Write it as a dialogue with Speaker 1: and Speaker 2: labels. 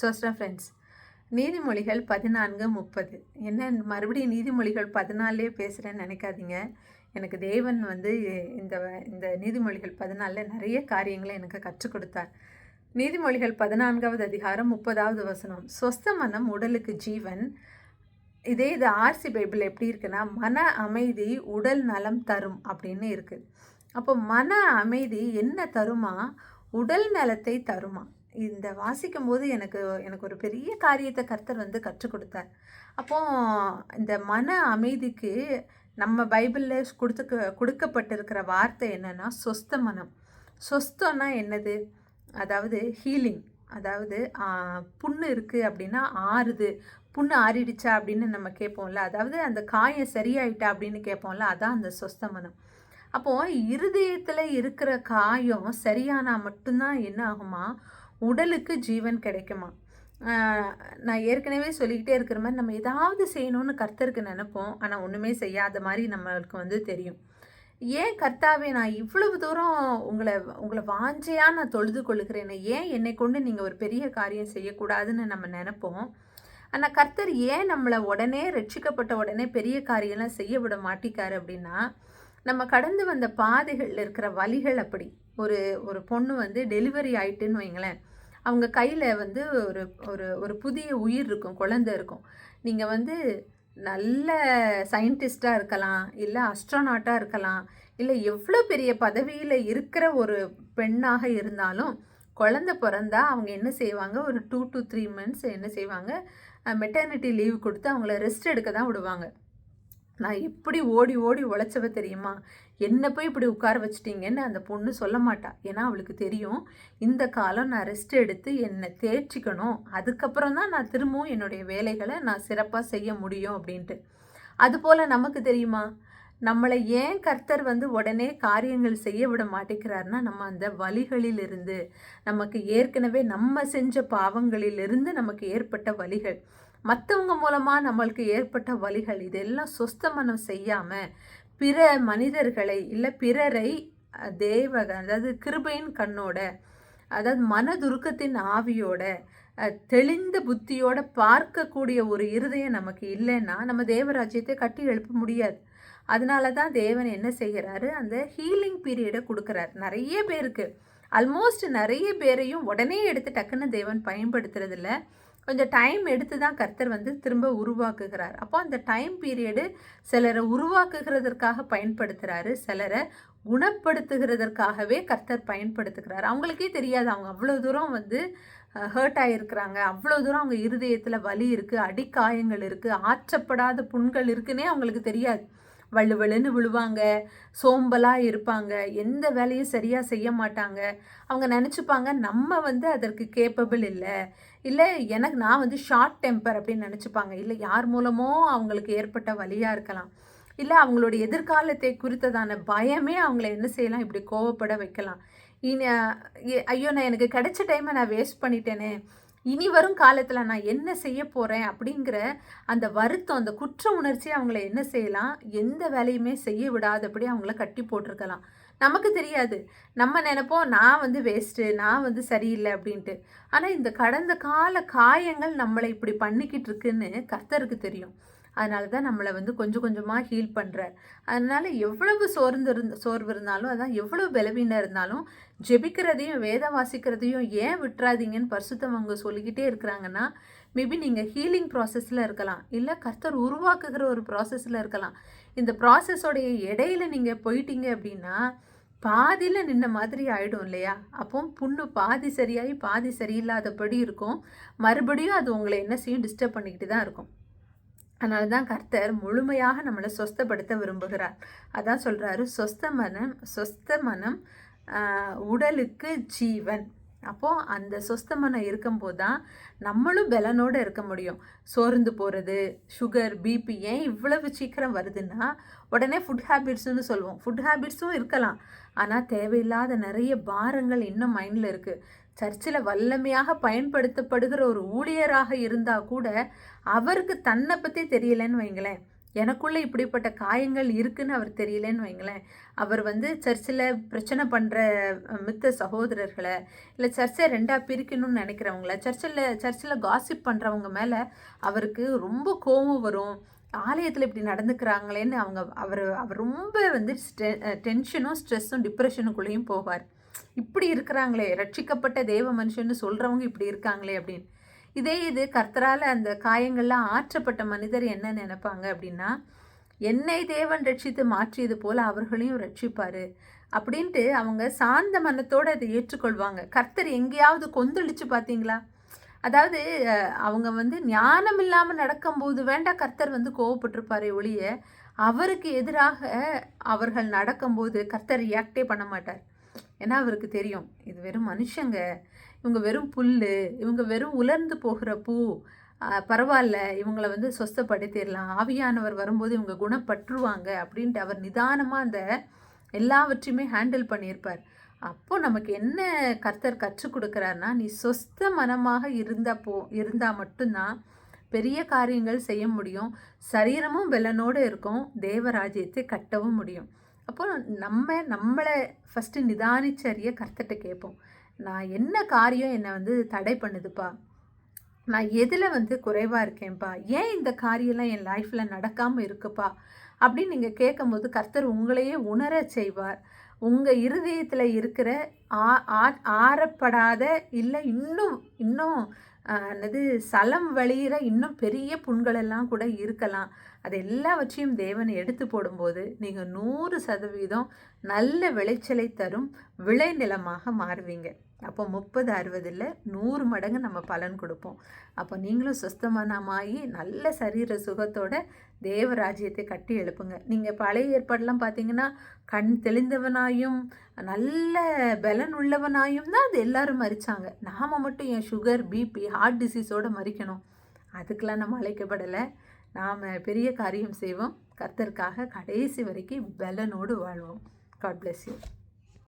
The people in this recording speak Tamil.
Speaker 1: சோஸ்டா ஃப்ரெண்ட்ஸ் நீதிமொழிகள் பதினான்கு முப்பது. என்ன மறுபடியும் நீதிமொழிகள் பதினாலே பேசுகிறேன்னு நினைக்காதீங்க. எனக்கு தேவன் வந்து இந்த இந்த நீதிமொழிகள் பதினாலில் நிறைய காரியங்களை எனக்கு கற்றுக் கொடுத்தார். நீதிமொழிகள் பதினான்காவது அதிகாரம் முப்பதாவது வசனம். சொஸ்த மனம் உடலுக்கு ஜீவன். இதே இது ஆர்சி பைபிள் எப்படி இருக்குன்னா மன அமைதி உடல் நலம் தரும் அப்படின்னு இருக்குது அப்போ மன அமைதி என்ன தருமா? உடல் நலத்தை தருமா? இந்த வாசிக்கும் போது எனக்கு எனக்கு ஒரு பெரிய காரியத்தை கர்த்தர் வந்து கற்றுக் கொடுத்தார். அப்போ இந்த மன அமைதிக்கு நம்ம பைபிளில் கொடுத்துக்க கொடுக்கப்பட்டிருக்கிற வார்த்தை என்னென்னா சொஸ்த மனம். சொஸ்தம்னா என்னது? அதாவது ஹீலிங் அதாவது புண்ணு இருக்குது அப்படின்னா ஆறுது. புண்ணு ஆறிடுச்சா அப்படின்னு நம்ம கேட்போம்ல. அதாவது அந்த காயம் சரியாயிட்டா அப்படின்னு கேட்போம்ல. அதான் அந்த சொஸ்த மனம். அப்போது இருதயத்தில் இருக்கிற காயம் சரியானா மட்டும்தான் என்ன ஆகுமா? உடலுக்கு ஜீவன் கிடைக்குமா? நான் ஏற்கனவே சொல்லிக்கிட்டே இருக்கிற மாதிரி நம்ம ஏதாவது செய்யணும்னு கர்த்தருக்கு நினைப்போம். ஆனால் ஒன்றுமே செய்யாத மாதிரி நம்மளுக்கு வந்து தெரியும். ஏன் கர்த்தாவே நான் இவ்வளவு தூரம் உங்களை உங்களை வாஞ்சையாக நான் தொழுது கொள்ளுகிறேன். ஏன் என்னை கொண்டு நீங்கள் ஒரு பெரிய காரியம் செய்யக்கூடாதுன்னு நம்ம நினைப்போம். ஆனால் கர்த்தர் ஏன் நம்மளை உடனே ரட்சிக்கப்பட்ட உடனே பெரிய காரியம்லாம் செய்ய விட மாட்டிக்காரு அப்படின்னா நம்ம கடந்து வந்த பாதைகளில் இருக்கிற வழிகள் அப்படி. ஒரு ஒரு பொண்ணு வந்து டெலிவரி ஆயிட்டுன்னு வைங்களேன். அவங்க கையில் வந்து ஒரு ஒரு ஒரு புதிய உயிர் இருக்கும் குழந்தை இருக்கும். நீங்கள் வந்து நல்ல சயின்டிஸ்டாக இருக்கலாம் இல்லை அஸ்ட்ரானாட்டாக இருக்கலாம் இல்லை எவ்வளோ பெரிய பதவியில் இருக்கிற ஒரு பெண்ணாக இருந்தாலும் குழந்த பிறந்தா அவங்க என்ன செய்வாங்க? ஒரு டூ டு த்ரீ மந்த்ஸ் என்ன செய்வாங்க? மெட்டர்னிட்டி லீவ் கொடுத்து அவங்கள ரெஸ்ட் எடுக்க தான் விடுவாங்க. நான் எப்படி ஓடி ஓடி உழைச்சவ தெரியுமா? என்ன போய் இப்படி உட்கார வச்சிட்டிங்கன்னு அந்த பொண்ணு சொல்ல மாட்டா. ஏன்னா அவளுக்கு தெரியும். இந்த காலம் நான் ரெஸ்ட் எடுத்து என்னை தேர்ச்சிக்கணும். அதுக்கப்புறம் தான் நான் திரும்பவும் என்னுடைய வேலைகளை நான் சிறப்பாக செய்ய முடியும் அப்படின்ட்டு. அதுபோல் நமக்கு தெரியுமா? நம்மளை ஏன் கர்த்தர் வந்து உடனே காரியங்கள் செய்ய விட மாட்டேங்கிறாருன்னா நம்ம அந்த வழிகளிலிருந்து நமக்கு ஏற்கனவே நம்ம செஞ்ச பாவங்களிலிருந்து நமக்கு ஏற்பட்ட வழிகள். மற்றவங்க மூலமாக நம்மளுக்கு ஏற்பட்ட வழிகள் இதெல்லாம் சொஸ்தமனம் செய்யாமல் பிற மனிதர்களை இல்லை பிறரை தேவக அதாவது கிருபையின் கண்ணோட அதாவது மனதுருக்கத்தின் ஆவியோட தெளிந்த புத்தியோட பார்க்கக்கூடிய ஒரு இருதயம் நமக்கு இல்லைன்னா நம்ம தேவராஜ்யத்தை கட்டி எழுப்ப முடியாது. அதனால தான் தேவன் என்ன செய்கிறாரு? அந்த ஹீலிங் பீரியடை கொடுக்குறாரு. நிறைய பேருக்கு. ஆல்மோஸ்ட் நிறைய பேரையும் உடனே எடுத்து டக்குன்னு தேவன் பயன்படுத்துறதில்ல. கொஞ்சம் டைம் எடுத்து தான் கர்த்தர் வந்து திரும்ப உருவாக்குகிறார். அப்போ அந்த டைம் பீரியடு சிலரை உருவாக்குகிறதற்காக பயன்படுத்துகிறாரு சிலரை குணப்படுத்துகிறதற்காகவே கர்த்தர் பயன்படுத்துகிறார். அவங்களுக்கே தெரியாது அவங்க அவ்வளோ தூரம் வந்து ஹர்ட் ஆகியிருக்கிறாங்க அவ்வளோ தூரம் அவங்க இருதயத்தில் வலி இருக்குது அடிக்காயங்கள் இருக்குது ஆற்றப்படாத புண்கள் இருக்குன்னே அவங்களுக்கு தெரியாது. வள்ளுவழுன்னு விழுவாங்க. சோம்பலாக இருப்பாங்க. எந்த வேலையும் சரியாக செய்ய மாட்டாங்க. அவங்க நினச்சிப்பாங்க நம்ம வந்து அதற்கு கேப்பபிள் இல்லை. இல்லை எனக்கு நான் வந்து ஷார்ட் டெம்பர் அப்படின்னு நினச்சிப்பாங்க. இல்லை யார் மூலமோ அவங்களுக்கு ஏற்பட்ட வழியாக இருக்கலாம். இல்லை அவங்களோட எதிர்காலத்தை குறித்ததான பயமே அவங்கள என்ன செய்யலாம்? இப்படி கோவப்பட வைக்கலாம். இனி ஐயோ நான் எனக்கு கிடைச்ச டைமை நான் வேஸ்ட் பண்ணிட்டேனே. இனி வரும் காலத்தில் நான் என்ன செய்ய போகிறேன் அப்படிங்கிற அந்த வருத்தம் அந்த குற்ற உணர்ச்சி அவங்கள என்ன செய்யலாம்? எந்த வேலையுமே செய்ய விடாதபடி அவங்கள கட்டி போட்டிருக்கலாம். நமக்கு தெரியாது. நம்ம நினைப்போம் நான் வந்து வேஸ்ட்டு நான் வந்து சரியில்லை அப்படின்ட்டு. ஆனால் இந்த கடந்த கால காயங்கள் நம்மளை இப்படி பண்ணிக்கிட்டு இருக்குன்னு கர்த்தருக்கு தெரியும். அதனால தான் நம்மளை வந்து கொஞ்சம் கொஞ்சமாக ஹீல் பண்ணுறார் அதனால் எவ்வளவு சோர்ந்து இருந்த சோர்வு இருந்தாலும் அதான் எவ்வளோ பலவீனம் இருந்தாலும் ஜெபிக்கிறதையும் வேத வாசிக்கிறதையும் ஏன் விட்டுறாதீங்கன்னு பரிசுத்தம் அவங்க சொல்லிக்கிட்டே இருக்கிறாங்கன்னா மேபி நீங்கள் ஹீலிங் ப்ராசஸில் இருக்கலாம். இல்லை கர்த்தர் உருவாக்குகிற ஒரு ப்ராசஸில் இருக்கலாம். இந்த ப்ராசஸோடைய இடையில நீங்கள் போயிட்டீங்க அப்படின்னா பாதியில் நின்ன மாதிரி ஆகிடும் இல்லையா? அப்போ புண்ணு பாதி சரியாகி பாதி சரியில்லாதபடி இருக்கும். மறுபடியும் அது உங்களை என்ன செய்யும்? டிஸ்டர்ப் பண்ணிக்கிட்டு தான் இருக்கும். அதனால தான் கர்த்தர் முழுமையாக நம்மளை சொஸ்தப்படுத்த விரும்புகிறார். அதான் சொல்கிறாரு சொஸ்த மனம் சொஸ்த மனம் உடலுக்கு ஜீவன். அப்போது அந்த சொஸ்த மனம் இருக்கும்போது தான் நம்மளும் பலனோடு இருக்க முடியும். சோர்ந்து போகிறது சுகர் பிபி ஏன் இவ்வளவு சீக்கிரம் வருதுன்னா உடனே ஃபுட் ஹேபிட்ஸ்னு சொல்லுவோம். ஃபுட் ஹேபிட்ஸும் இருக்கலாம். ஆனால் தேவையில்லாத நிறைய பாரங்கள் இன்னும் மைண்டில் இருக்குது சர்ச்சில் வல்லமையாக பயன்படுத்தப்படுகிற ஒரு ஊழியராக இருந்தால் கூட அவருக்கு தன்னை பற்றி தெரியலன்னு வைங்களேன். எனக்குள்ளே இப்படிப்பட்ட காயங்கள் இருக்குன்னு அவர் தெரியலன்னு வைங்களேன். அவர் வந்து சர்ச்சில் பிரச்சனை பண்ணுற மித்த சகோதரர்களை இல்லை சர்ச்சை ரெண்டாக பிரிக்கணும்னு நினைக்கிறவங்கள சர்ச்சில் சர்ச்சில் காசிப் பண்ணுறவங்க மேலே அவருக்கு ரொம்ப கோபம் வரும். ஆலயத்தில் இப்படி நடந்துக்கிறாங்களேன்னு அவங்க அவர் அவர் ரொம்ப வந்து டென்ஷனும் ஸ்ட்ரெஸ்ஸும் டிப்ரெஷனுக்குள்ளேயும் போவார். இப்படி இருக்கிறாங்களே ரட்சிக்கப்பட்ட தேவ மனுஷன்னு சொல்கிறவங்க இப்படி இருக்காங்களே அப்படின்னு. இதே இது கர்த்தரால் அந்த காயங்கள்லாம் ஆற்றப்பட்ட மனிதர் என்ன நினைப்பாங்க அப்படின்னா என்னை தேவன் ரட்சித்து மாற்றியது போல் அவர்களையும் ரட்சிப்பார் அப்படின்ட்டு அவங்க சாந்த மனத்தோடு அதை ஏற்றுக்கொள்வாங்க. கர்த்தர் எங்கேயாவது கொந்தளிச்சு பார்த்தீங்களா? அதாவது அவங்க வந்து ஞானம் இல்லாமல் நடக்கும்போது வேண்டாம் கர்த்தர் வந்து கோவப்பட்டிருப்பாரே ஒழிய அவருக்கு எதிராக அவர்கள் நடக்கும்போது கர்த்தர் ரியாக்டே பண்ண மாட்டார். ஏன்னா அவருக்கு தெரியும் இது வெறும் மனுஷங்க. இவங்க வெறும் புல் இவங்க வெறும் உலர்ந்து போகிற பூ பரவாயில்ல இவங்கள வந்து சொஸ்தப்படுத்திடலாம். ஆவியானவர் வரும்போது இவங்க குணப்பற்றுவாங்க அப்படின்ட்டு அவர் நிதானமாக அந்த எல்லாவற்றையுமே ஹேண்டில் பண்ணியிருப்பார். அப்போது நமக்கு என்ன கர்த்தர் கற்றுக் கொடுக்குறாருனா நீ சொஸ்த மனமாக இருந்த போ இருந்தால் மட்டும்தான் பெரிய காரியங்கள் செய்ய முடியும். சரீரமும் பலனோடு இருக்கும். தேவராஜ்யத்தை கட்டவும் முடியும். அப்போ நம்ம நம்மளை ஃபஸ்ட்டு நிதானிச்சரிய கர்த்தட்ட கேட்போம். நான் என்ன காரியம் என்னை வந்து தடை பண்ணுதுப்பா? நான் எதில் வந்து குறைவாக இருக்கேன்ப்பா? ஏன் இந்த காரியம்லாம் என் லைஃப்பில் நடக்காமல் இருக்குப்பா? அப்படின்னு நீங்கள் கேட்கும்போது கர்த்தர் உங்களையே உணர செய்வார். உங்கள் இருதயத்தில் இருக்கிற ஆ ஆறப்படாத இல்லை இன்னும் இன்னும் என்னது சலம் வழியிற இன்னும் பெரிய புண்களெல்லாம் கூட இருக்கலாம். அது எல்லாவற்றையும் தேவன் எடுத்து போடும்போது நீங்கள் நூறு சதவீதம் நல்ல விளைச்சலை தரும் விளைநிலமாக மாறுவீங்க. அப்போ முப்பது அறுபதில் நூறு மடங்கு நம்ம பலன் கொடுப்போம். அப்போ நீங்களும் சுஸ்தமானமாகி நல்ல சரீர சுகத்தோட தேவராஜ்யத்தை கட்டி எழுப்புங்க. நீங்கள் பழைய ஏற்பாடெலாம் பார்த்தீங்கன்னா கண் தெளிந்தவனாயும் நல்ல பலன் உள்ளவனாயும் தான் அது எல்லாரும் மறிச்சாங்க நாம் மட்டும் என் சுகர் பிபி ஹார்ட் டிசீஸோடு மறிக்கணும் அதுக்கெலாம் நம்ம அழைக்கப்படலை. நாம் பெரிய காரியம் செய்வோம். கர்த்தருக்காக கடைசி வரைக்கும் பலனோடு வாழ்வோம். God bless you